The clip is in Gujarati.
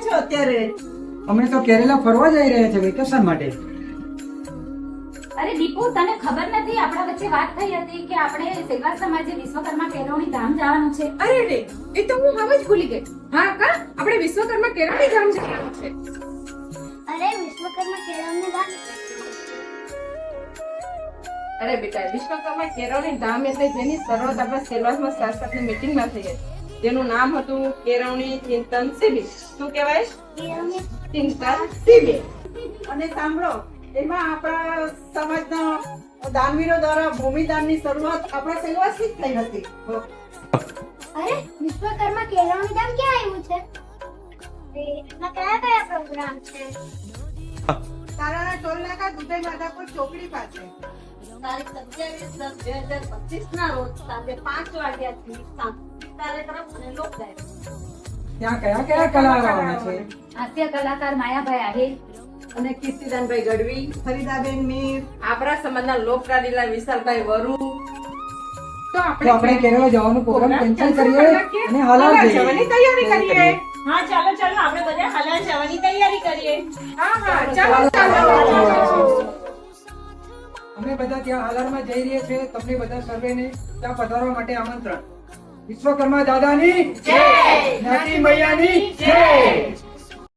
છો અત્યારે? અમે તો કેરેલા ફરવા જઈ રહ્યા છે વેકેશન માટે. અરે દીપુ તને ખબર નથી આપણા વચ્ચે વાત થઈ હતી કે આપણે સેવા સમાજે વિશ્વકર્મા કેળવણી ધામ જવાનું છે. અરે રે એ તો હું હવે જ ભૂલી ગઈ. હા કા? આપણે વિશ્વકર્મા કેળવણી ધામ જવાનું છે. અરે વિશ્વકર્મા કેળવણી ધામ? અરે બેટા વિશ્વકર્મા કેળવણી ધામ એટલે જેની શરૂઆત તપાસ સેવાસમાં શાસકની મીટિંગમાં થઈ હતી. જેનું નામ હતું કેળવણી ચિંતન શિબિર. શું કહેવાય? ચિંતન શિબિર. અને સાંભળો એમાં આપણા સમાજના દાનવીરો દ્વારા ભૂમિદાનની શરૂઆત આપણા સેલવાસથી જ થઈ હતી. અરે વિશ્વકર્મા કેળવણી ધામ ક્યાં આવ્યું છે? એમાં કયા કયા પ્રોગ્રામ છે? તારાના ટોલ નાકા દુધઈ માધાપુર ચોકડી પાસે. તારીખ સત્યાવીસ દસ બે હજાર પચીસ ના રોજ સાંજે પાંચ વાગ્યાથી કાર્યક્રમ અને લોકગાયન ત્યાં કયા કયા કલાકારો છે? હાસ્ય કલાકાર માયાભાઈ આહિર. અને કીર્તિદાનભાઈ ગઢવી ફરીદાબેન મીર આપણા સમાજના લોકરાલીલા વિશાલભાઈ વરુ. તો આપણે કેરળ જવાનો પ્રોગ્રામ કેન્સલ કરીએ અને જઈએ. જવાની તૈયારી કરીએ. હા ચાલો ચાલો આપણે બધા હાલ જવાની તૈયારી કરીએ. હા હા ચાલો ચાલો. અમે બધા ત્યાં હાલારમાં જઈ રહ્યા છે તમને બધા સર્વેને ત્યાં પધારવા માટે આમંત્રણ. વિશ્વકર્મા દાદાની જય! નાની મૈયાની જય!